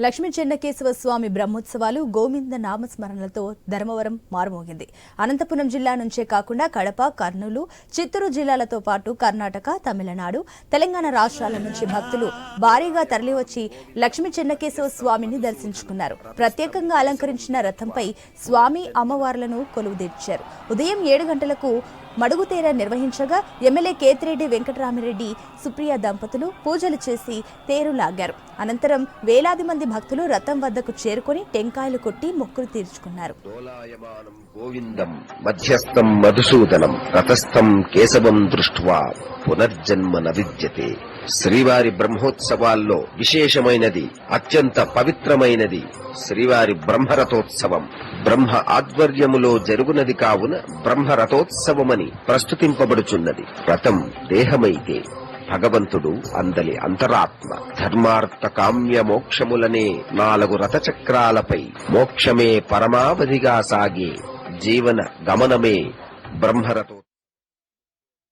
లక్ష్మీ చెన్నకేశవ స్వామి బ్రహ్మోత్సవాలు గోవింద నామస్మరణలతో ధర్మవరం మారుమోగింది. అనంతపురం జిల్లా నుంచే కాకుండా కడప కర్నూలు చిత్తూరు జిల్లాలతో పాటు కర్ణాటక తమిళనాడు తెలంగాణ రాష్ట్రాల నుంచి భక్తులు భారీగా తరలివచ్చి లక్ష్మీ చెన్నకేశవ స్వామిని దర్శించుకున్నారు. ప్రత్యేకంగా అలంకరించిన రథంపై స్వామి అమ్మవార్లను కొలువుదీర్చారు. ఉదయం ఏడు గంటలకు మడుగుతేర నిర్వహించగా ఎమ్మెల్యే కేతిరెడ్డి వెంకటరామిరెడ్డి సుప్రియ దంపతులు పూజలు చేసి తేరు లాగారు. అనంతరం వేలాది మంది భక్తులు రథం వద్దకు చేరుకొని టెంకాయలు కొట్టి మొక్కులు తీర్చుకున్నారు. గోవిందం మధ్యస్థం మధుసూదనం రథస్థం కేశవం దృష్ట్వా పునర్జన్మ నవిద్యతే. శ్రీవారి బ్రహ్మోత్సవాల్లో విశేషమైనది అత్యంత పవిత్రమైనది శ్రీవారి బ్రహ్మరథోత్సవం. బ్రహ్మ ఆధ్వర్యములో జరుగునది కావున బ్రహ్మ రథోత్సవమని ప్రస్తుతింపబడుచున్నది. రథం దేహమైతే భగవంతుడు అందలి అంతరాత్మ ధర్మార్థ కామ్య మోక్షములనే నాలుగు రథచక్రాలపై మోక్షమే పరమావధిగా సాగే జీవన గమనమే బ్రహ్మరథో